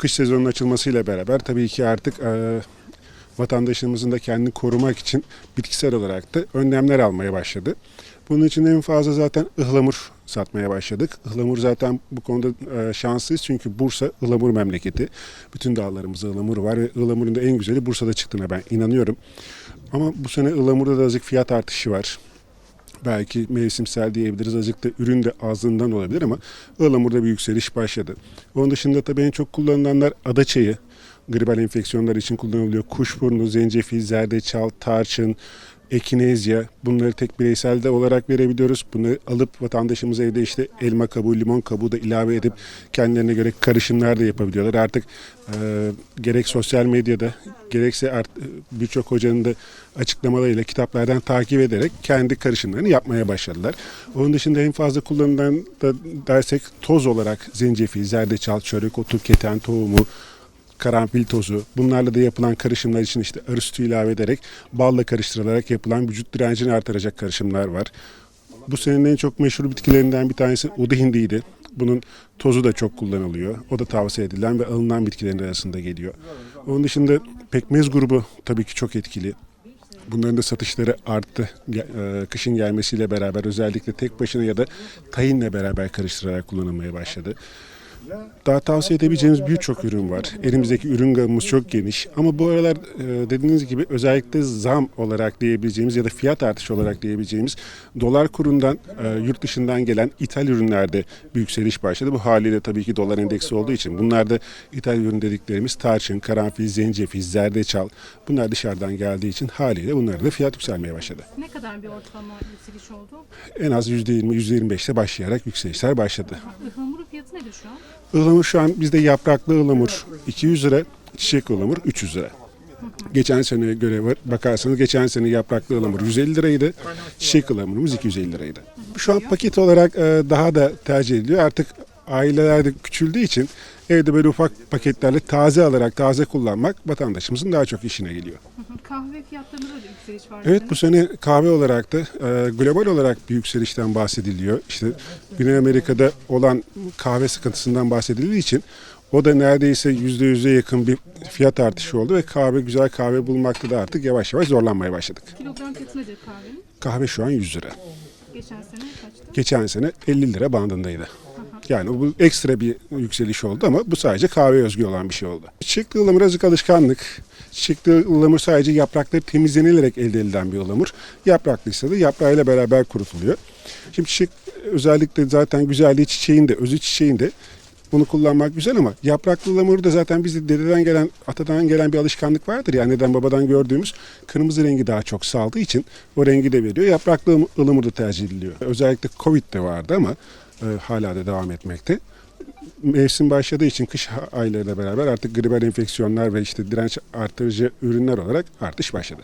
kış sezonunun açılmasıyla beraber tabii ki artık e, vatandaşımızın da kendini korumak için bitkisel olarak da önlemler almaya başladı. Bunun için en fazla zaten ıhlamur satmaya başladık. Ihlamur zaten bu konuda şanslıyız çünkü Bursa ıhlamur memleketi. Bütün dağlarımızda ıhlamur var ve ıhlamurun da en güzeli Bursa'da çıktığına ben inanıyorum. Ama bu sene ıhlamurda da azıcık fiyat artışı var. Belki mevsimsel diyebiliriz. Azıcık da ürün de azlığından olabilir ama ıhlamurda bir yükseliş başladı. Onun dışında tabii en çok kullanılanlar adaçayı. Gribal enfeksiyonlar için kullanılıyor. Kuşburnu, zencefil, zerdeçal, tarçın, ekinezya bunları tek bireysel de olarak verebiliyoruz. Bunu alıp vatandaşımız evde işte elma kabuğu, limon kabuğu da ilave edip kendilerine göre karışımlar da yapabiliyorlar. Artık e, gerek sosyal medyada gerekse birçok hocanın da açıklamalarıyla kitaplardan takip ederek kendi karışımlarını yapmaya başladılar. Onun dışında en fazla kullanılan da dersek toz olarak zencefil, zerdeçal, çörek otu, keten tohumu, karanfil tozu bunlarla da yapılan karışımlar için işte arı sütü ilave ederek balla karıştırılarak yapılan vücut direncini artıracak karışımlar var. Bu senenin en çok meşhur bitkilerinden bir tanesi udu hindiydi. Bunun tozu da çok kullanılıyor. O da tavsiye edilen ve alınan bitkilerin arasında geliyor. Onun dışında pekmez grubu tabii ki çok etkili. Bunların da satışları arttı. E, Kışın gelmesiyle beraber özellikle tek başına ya da tayinle beraber karıştırarak kullanılmaya başladı. Daha tavsiye edebileceğimiz birçok ürün var. Elimizdeki ürün gamımız çok geniş. Ama bu aralar e, dediğiniz gibi özellikle zam olarak diyebileceğimiz ya da fiyat artışı olarak diyebileceğimiz dolar kurundan e, yurt dışından gelen ithal ürünlerde bir yükseliş başladı. Bu haliyle tabii ki dolar endeksi olduğu için. Bunlar da ithal ürün dediklerimiz tarçın, karanfil, zencefil, zerdeçal. Bunlar dışarıdan geldiği için haliyle bunlarda da fiyat yükselmeye başladı. Ne kadar bir ortalama yükseliş oldu? En az %20, %25'te başlayarak yükselişler başladı. Fiyatı nedir şu an? Ihlamur şu an bizde yapraklı ıhlamur 200 lira, çiçek ıhlamur 300 lira. Geçen seneye göre bakarsanız geçen sene yapraklı ıhlamur 150 liraydı. Çiçek ıhlamurumuz 250 liraydı. Şu an paket olarak e, daha da tercih ediliyor. Artık aileler de küçüldüğü için evde böyle ufak paketlerle taze alarak taze kullanmak vatandaşımızın daha çok işine geliyor. Kahve fiyatlarında da yükseliş var. Evet bu sene kahve olarak da e, global olarak bir yükselişten bahsediliyor. İşte Güney Amerika'da olan kahve sıkıntısından bahsedildiği için o da neredeyse yüzde yüze yakın bir fiyat artışı oldu ve kahve güzel kahve bulmakta da artık yavaş yavaş zorlanmaya başladık. Kilogram fiyatı nedir kahvenin? Kahve şu an 100 lira. Geçen sene kaçtı? Geçen sene 50 lira bandındaydı. Yani bu ekstra bir yükseliş oldu ama bu sadece kahve özgü olan bir şey oldu. Çiçekli ıhlamur azıcık alışkanlık. Çiçekli ıhlamur sadece yaprakları temizlenilerek elde edilen bir ıhlamur. Yapraklıysa da yaprağıyla beraber kurutuluyor. Şimdi çiçek özellikle zaten güzelliği çiçeğin de, özü çiçeğin de bunu kullanmak güzel ama yapraklı ıhlamuru da zaten bizde dededen gelen, atadan gelen bir alışkanlık vardır. Yani neden babadan gördüğümüz kırmızı rengi daha çok saldığı için o rengi de veriyor. Yapraklı ıhlamur da tercih ediliyor. Özellikle Covid de vardı ama e, hala da devam etmekte. Mevsim başladığı için kış aylarıyla beraber artık gribal enfeksiyonlar ve işte direnç artırıcı ürünler olarak artış başladı.